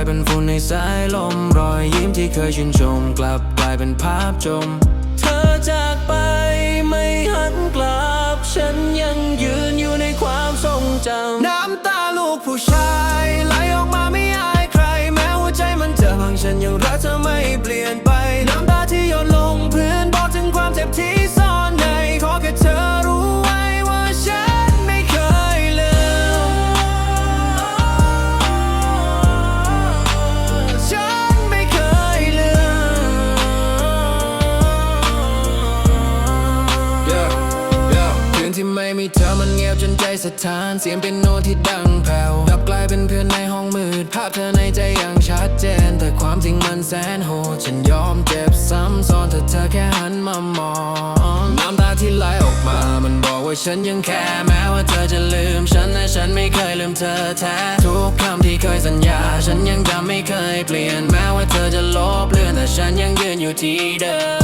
ายเป็นฝุ่นในสายลม รอยยิ้มที่เคยชื่นชม กลับกลายเป็นภาพจม นใจสะท้านเสียงเป็นโนที่ดังแผ่วกลับกลายเป็นเพื่อนในห้องมืด ภาพเธอในใจยังชัดเจน แต่ความจริงมันแสนโหดฉันยอมเจ็บซ้ำซ้อนถ้าเธอแค่หันมามองน้ำตาที่ไหลออกมามันบอกว่าฉันยังแค่แม้ว่าเธอจะลืมฉันและฉันไม่เคยลืมเธอแท้ทุกคำที่เคยสัญญา ฉันยังจำไม่เคยเปลี่ยนแม้ว่าเธอจะลบเลือนแต่ฉันยังยืนอยู่ที่เดิม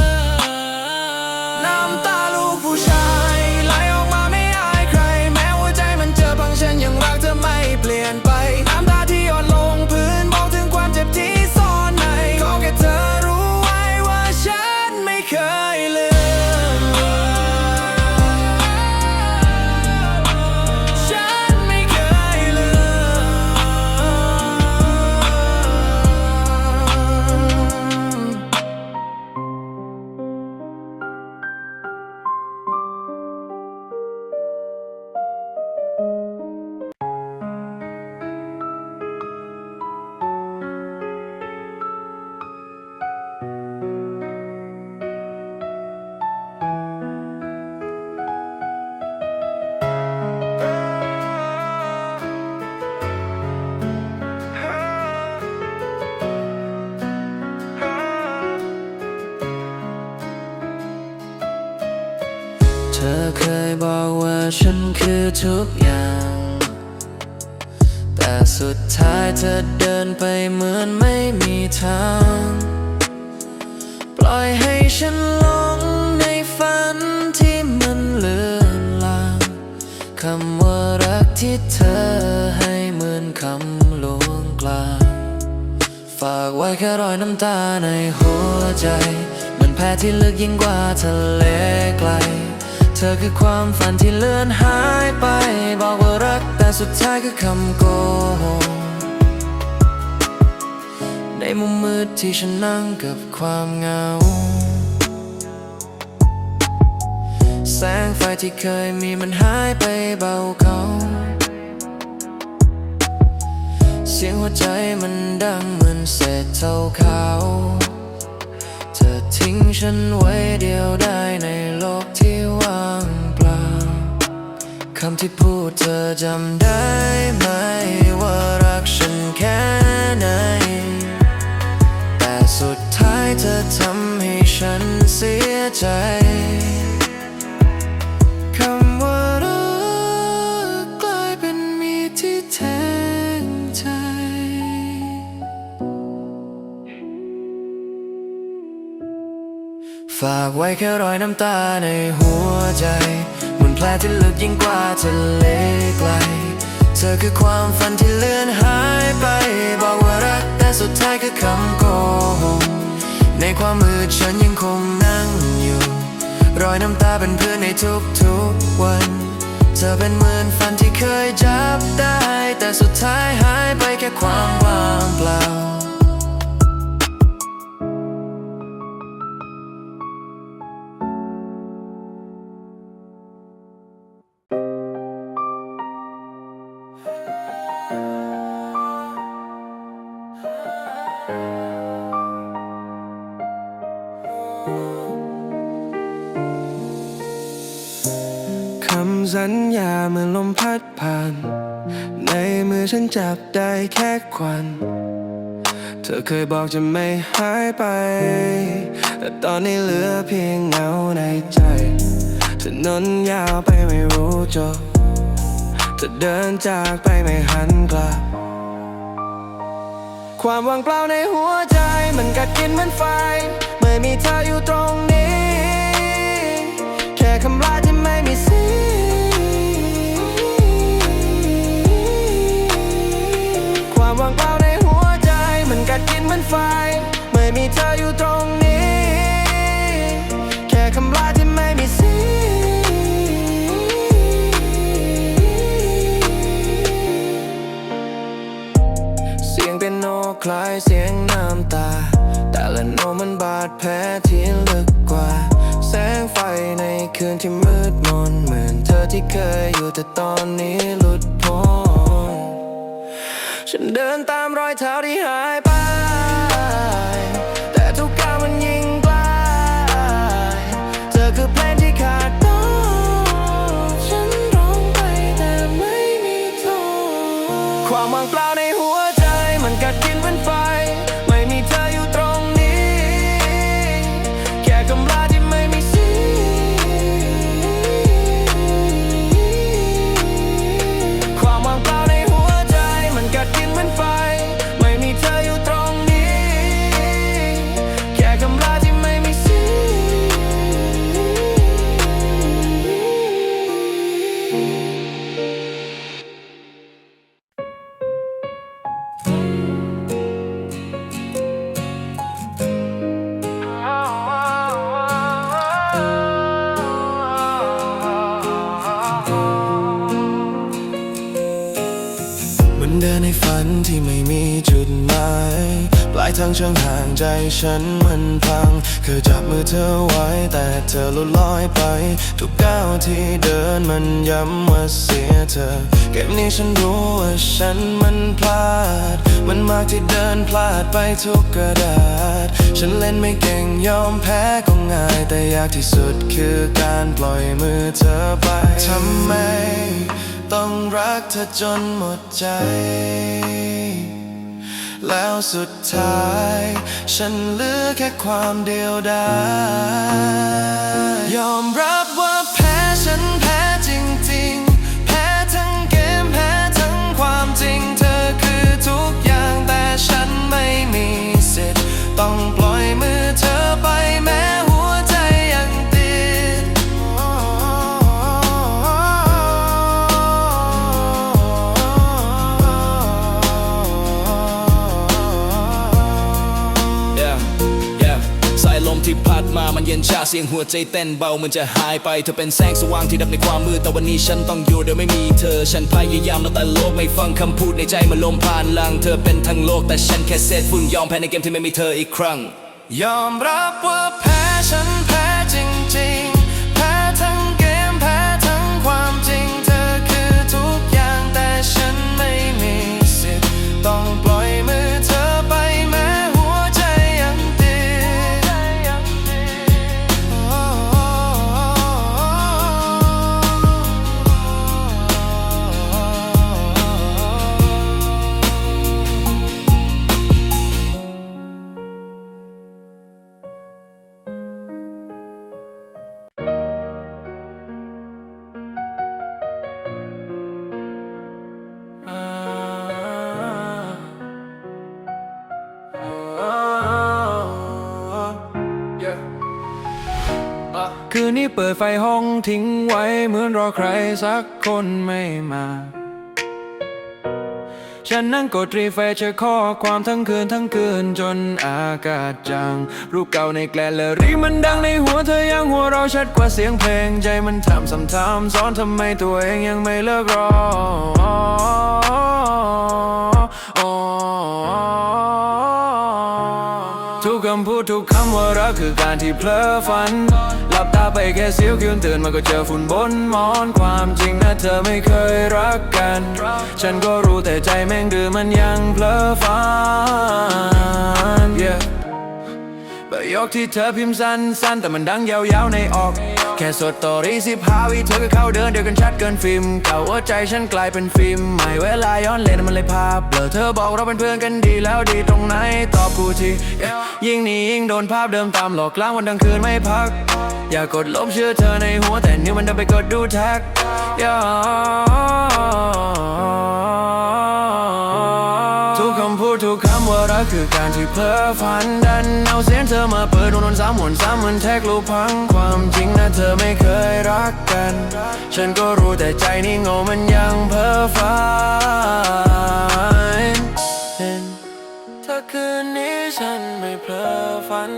สุดท้ายเธอเดินไปเหมือนไม่มีทาง ปล่อยให้ฉันหลงในฝันที่มันเลือนลางคำว่ารักที่เธอให้เหมือนคำลวงกลาง ฝากไว้แค่รอยน้ำตาในหัวใจเหมือนแผลที่ลึกยิ่งกว่าทะเลไกล เธอคือความฝันที่เลือนหายไปบอกว่ารัก สุดท้ายคือคำโกหกในมุมมืดที่ฉันนั่งกับความเหงา แสงไฟที่เคยมีมันหายไปเบาเขาเสียงหัวใจมันดังเหมือนเศษเท่าขาวเธอทิ้งฉันไว้เดียวได้ในโลกที่ว่าง คำที่พูดเธอจำได้ไหม ว่ารักฉันแค่ไหน แต่สุดท้ายเธอทำให้ฉันเสียใจคำว่ารักกลายเป็นมีดที่แทงใจ ฝากไว้แค่รอยน้ำตาในหัวใจ แผลที่ลึกยิ่งกว่าทะเลไกล เธอคือความฝันที่เลือนหายไป บอกว่ารักแต่สุดท้ายคือคำโกหก ในความมืดฉันยังคงนั่งอยู่ รอยน้ำตาเป็นเพื่อนในทุกๆวัน เธอเป็นเหมือนฝันที่เคยจับได้ แต่สุดท้ายหายไปแค่ความว่างเปล่า สัญญาเหมือนลมพัดผ่าน ในมือฉันจับได้แค่ควัน เธอเคยบอกจะไม่หายไป แต่ตอนนี้เหลือเพียงเงาในใจถนนยาวไปไม่รู้จบจะเดินจากไปไม่หันกลับ ความว่างเปล่าในหัวใจมันกัดกินเหมือนไฟ เมื่อมีเธออยู่ตรงนี้ แค่คำลาที่ไม่มีเสีย ว่างเปล่าในหัวใจ มันกัดกินมันไฟ เดินในฝันที่ไม่มีจุดหมาย ปลายทางช่างห่างใจฉันมันพัง เคยจับมือเธอไว้ แต่เธอลุดลอยไป ทุกก้าวที่เดินมันย้ำว่าเสียเธอ เกมนี้ฉันรู้ว่าฉันมันพลาด มันมากที่เดินพลาดไปทุกกระดาษ ฉันเล่นไม่เก่งยอมแพ้ก็ง่าย แต่ยากที่สุดคือการปล่อยมือเธอไปทำไม ต้องรักเธอจนหมดใจ แล้วสุดท้าย ฉันเหลือแค่ความเดียวดายยอมรับว่าแพ้ฉัน เสียงหัวใจเต้นเบามันจะหายไป เธอเป็นแสงสว่างที่ดับในความมืด แต่วันนี้ฉันต้องอยู่โดยไม่มีเธอ ฉันพยายามแล้วแต่โลกไม่ฟังคำพูดในใจมันลมผ่านลัง เธอเป็นทั้งโลกแต่ฉันแค่เศษฝุ่นยอมแพ้ในเกมที่ไม่มีเธออีกครั้ง ยอมรับว่า คืนนี้เปิดไฟห้องทิ้งไว้ เหมือนรอใครสักคนไม่มา ฉันนั่งกดรีเฟเช็คข้อความทั้งคืนทั้งคืนจนอากาศจางรูปเก่าในแกลเลอรี่มันดังในหัวเธอยังหัวเราชัดกว่าเสียงเพลงใจมันทำซ้ำๆซ้อนทำไมตัวเองยังไม่เลิกรอทุกคำพูดทุกคำว่ารักคือการที่เพลอฝัน ลับตาไปแค่เสี้ยวคืนตื่นมาก็เจอฝุ่นบนหมอนความจริงนะเธอไม่เคยรักกัน ฉันก็รู้แต่ใจแม่งดื้อมันยังเพลอฝัน yeah ประโยคที่เธอพิมพ์สั้นๆแต่มันดังยาวๆในออก แค่สดต่อรีสิบหาวิเธอก็เข้าเดินเดียวกันชัดเกินฟิล์มเก่าว่าใจฉันกลายเป็นฟิล์มใหม่เวลาย้อนเลนมันเลยภาพเบลอเธอบอกเราเป็นเพื่อนกันดีแล้วดีตรงไหนตอบกูที Yeah ยิ่งหนี้ยิ่งโดนภาพเดิมตามหลอกล้างวันทั้งคืนไม่พัก อย่ากดลบเชื่อเธอในหัวแต่นิ้วมันเดินไปกดดูแท็ก Yeah ถ้าคือการที่เพ้อฝันดันเอาเสียงเธอมาเปิดวนซ้ำวนซ้ำเหมือนแท็กลูกพังความจริงนะเธอไม่เคยรักกัน ฉันก็รู้แต่ใจนี่โง่มันยังเพ้อฝันถ้าคืนนี้ฉันไม่เพ้อฝัน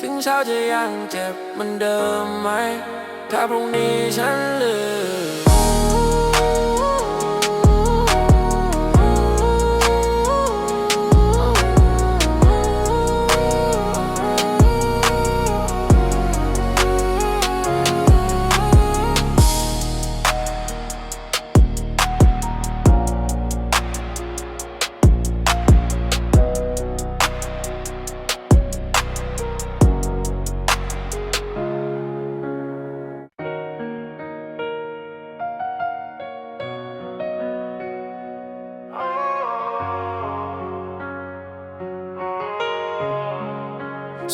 ถึงเช้าจะยังเจ็บมันเดิมไหม ถ้าพรุ่งนี้ฉันลืม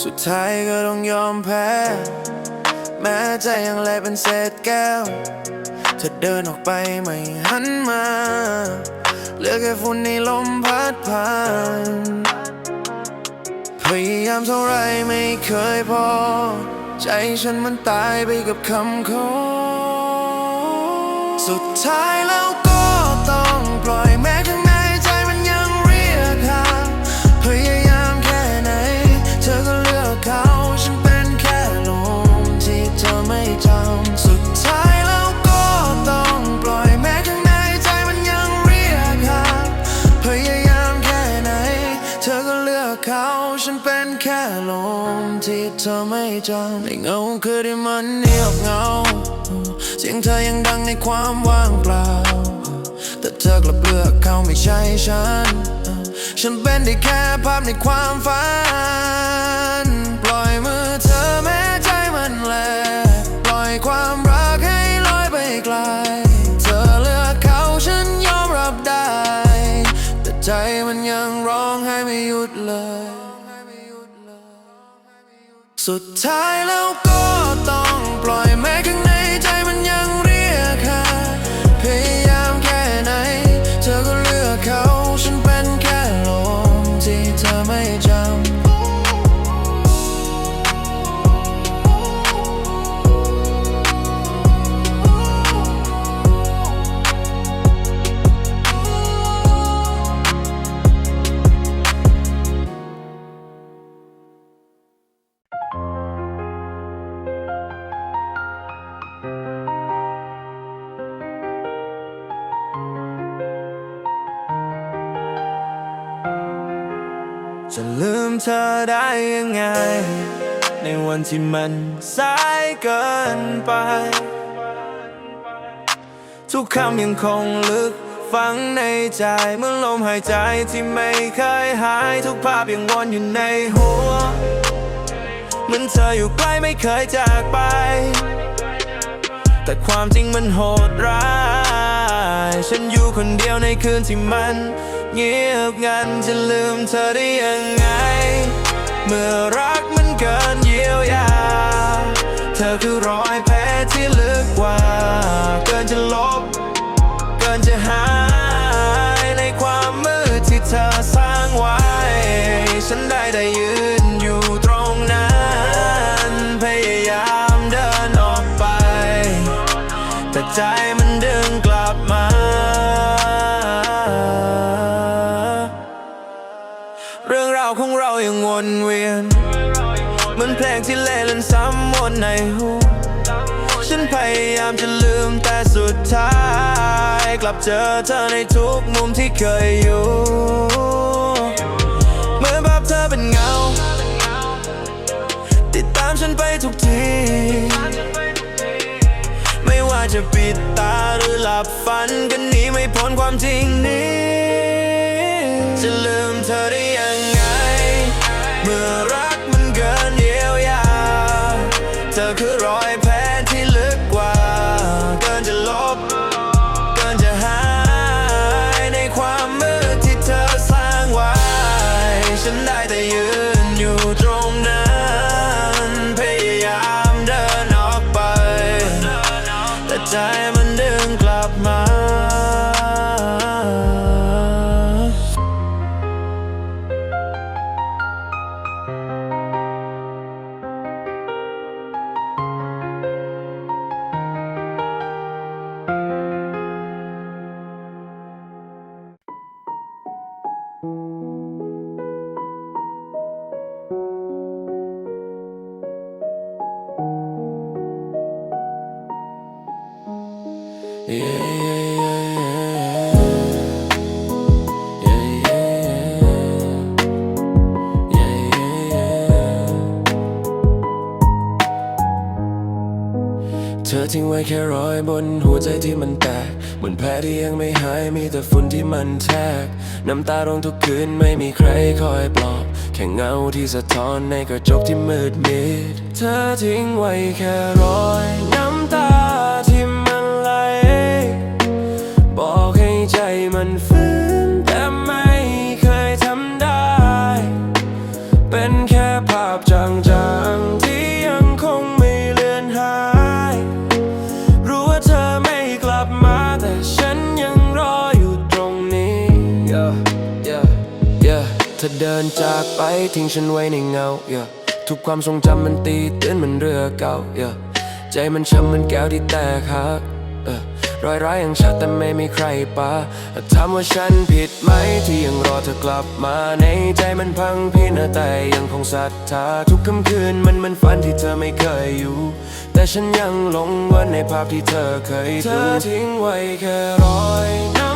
สุดท้ายก็ต้องยอมแพ้ แม้ใจยังแลเป็นเศษแก้วเธอเดินออกไปไม่หันมา เหลือแค่ฝุ่นในลมพัดผ่าน พยายามเท่าไรไม่เคยพอ ใจฉันมันตายไปกับคำขอ สุดท้าย เธอไม่จำในเงาคือที่มันเงียบเงา เสียงเธอยังดังในความว่างเปล่า แต่เธอกลับเลือกเขาไม่ใช่ฉัน ฉันเป็นได้แค่ภาพในความฝัน ปล่อยมือเธอแม้ใจมันแหลกปล่อยความรักให้ลอยไปไกล เธอเลือกเขาฉันยอมรับได้ แต่ใจมันยังร้องไห้ไม่หยุดเลย สุดท้ายแล้วก็ จะลืมเธอได้ยังไง ในวันที่มันสายเกินไป ทุกคำยังคงลึกฝังในใจเมื่อลมหายใจที่ไม่เคยหาย ทุกภาพยังวนอยู่ในหัวเหมือนเธออยู่ใกล้ไม่เคยจากไป แต่ความจริงมันโหดร้าย ฉันอยู่คนเดียวในคืนที่มัน เงียบงันจะลืมเธอได้ยังไง เมื่อรักมันเกินเยียวยา เธอคือรอยแผลที่ลึกกว่า เกินจะลบ เกินจะหา วนเวียน เหมือนเพลงที่เล่นซ้ำวนในหูฉันพยายามจะลืมแต่สุดท้าย กลับเจอเธอในทุกมุมที่เคยอยู่เมื่อภาพเธอเป็นเงา ติดตามฉันไปทุกที ไม่ว่าจะปิดตาหรือหลับฝันก็หนีไม่พ้นความจริงนี้จะลืมเธอได้ ทิ้งไว้แค่รอยบนหัวใจที่มันแตกเหมือนแผลที่ยังไม่หายมีแต่ฝุ่นที่มันแทก น้ำตาลงทุกคืนไม่มีใครคอยปลอบ แค่เงาที่สะท้อนในกระจกที่มืดมิด เธอทิ้งไว้แค่รอยน้ำตาที่มันไหลบอกให้ใจมันฟื้น นจากไปทิ้งฉันไว้ในเงา yeah. ทุกความทรงจำมันตีเตือนเหมันเรือเก่า yeah. ใจมันช้ำเหมันแก้วที่แตกหักเออรอยร้ายยังชัดแต่ไม่มีใครปาถามว่าฉันผิดไหมที่ยังรอเธอกลับมาในใจมันพังพินาศแต่ยังคงศรัทธาทุกค่ำคืนมันเหมือนฝันที่เธอไม่เคยอยู่ แต่ฉันยังหลงวันในภาพที่เธอเคยดูเธอทิ้งไว้แค่รอยน้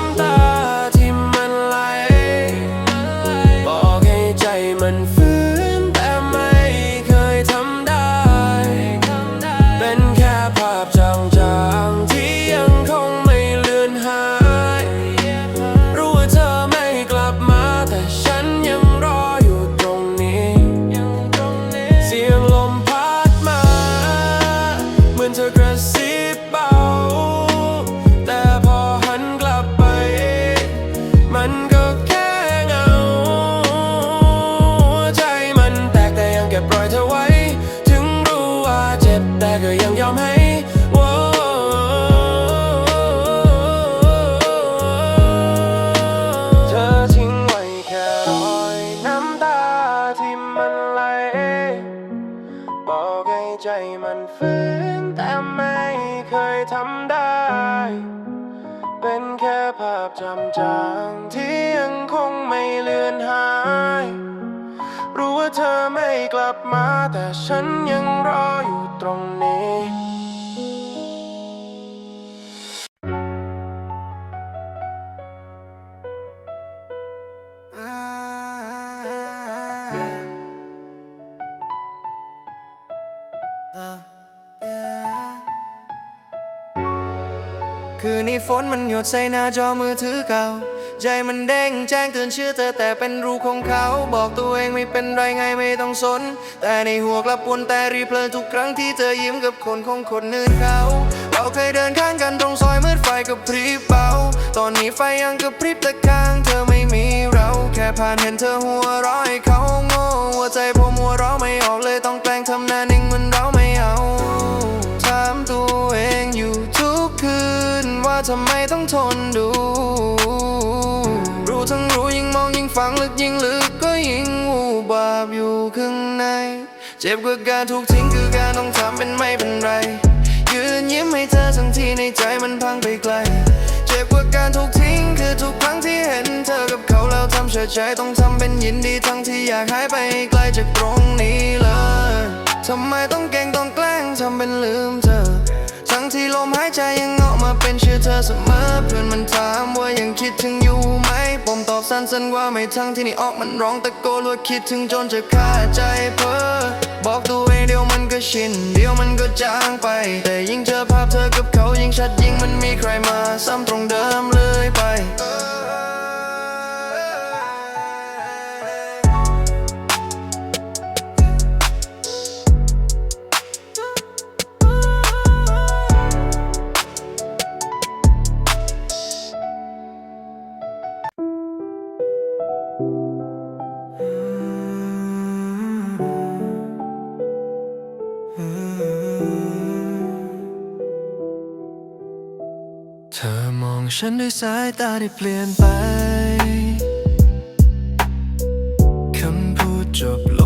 คืนนี้ฝนมันหยดใส่หน้าจอมือถือเก่า ใจมันเด้งแจ้งเตือนชื่อเธอแต่เป็นรูของเขา บอกตัวเองไม่เป็นไรไงไม่ต้องสน แต่ในหัวกลับวนแต่รีเพลินทุกครั้งที่เธอยิ้มกับคนของคนอื่นเขาเราเคยเดินข้างกันตรงซอยมืดไฟกับพริบเบา ตอนนี้ไฟยังกับพริบแต่ข้างเธอไม่มีเราแค่ผ่านเห็นเธอหัวร้อยเขาโง่หัวใจผมหัวราะไม่ออกเลยต้องแกล้งทำหน้าน ทำไมต้องทนดู รู้ทั้งรู้ยิ่งมองยิ่งฟังลึกยิ่งลึกก็ยิ่งวูบาบอยู่ข้างใน เจ็บกว่าการถูกทิ้งคือการต้องทำเป็นไม่เป็นไร ยืนยิ้มให้เธอทั้งที่ในใจมันพังไปไกล เจ็บกว่าการถูกทิ้งคือทุกครั้งที่เห็นเธอกับเขาแล้วทำเฉยๆต้องทำเป็นยินดีทั้งที่อยากหายไปไกลจากตรงนี้เลยทำไมต้องเก่งต้องแกล้งทำเป็นลืม ลมหายใจยังเงาะมาเป็นชื่อเธอเสมอ เพื่อนมันถามว่ายังคิดถึงอยู่ไหม ผมตอบสั้นๆว่าไม่ทั้งที่นี่ออกมันร้องตะโกนว่าคิดถึงจนจะขาดใจเพ้อบอกตัวเองเดียวมันก็ชิน เดียวมันก็จางไป แต่ยิ่งเจอภาพเธอกับเขายิ่งชัดยิ่งมันมีใครมาซ้ำตรงเดิมเลยไป ฉันด้วยสายตาที่เปลี่ยนไป คำพูดจบลง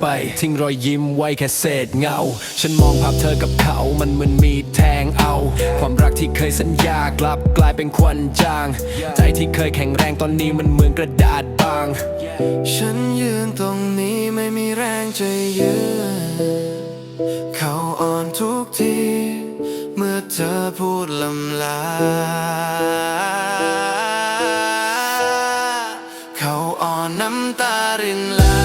ไป ทิ้งรอยยิ้มไว้แค่เศษเงา ฉันมองภาพเธอกับเขามันเหมือนมีแทงเอา ความรักที่เคยสัญญากลับกลายเป็นควันจาง ใจที่เคยแข็งแรงตอนนี้มันเหมือนกระดาษบาง ฉันยืนตรงนี้ไม่มีแรงจะยืนเขาอ่อนทุกที เมื่อเธอพูดลำลา เขาอ่อนน้ำตารินไหล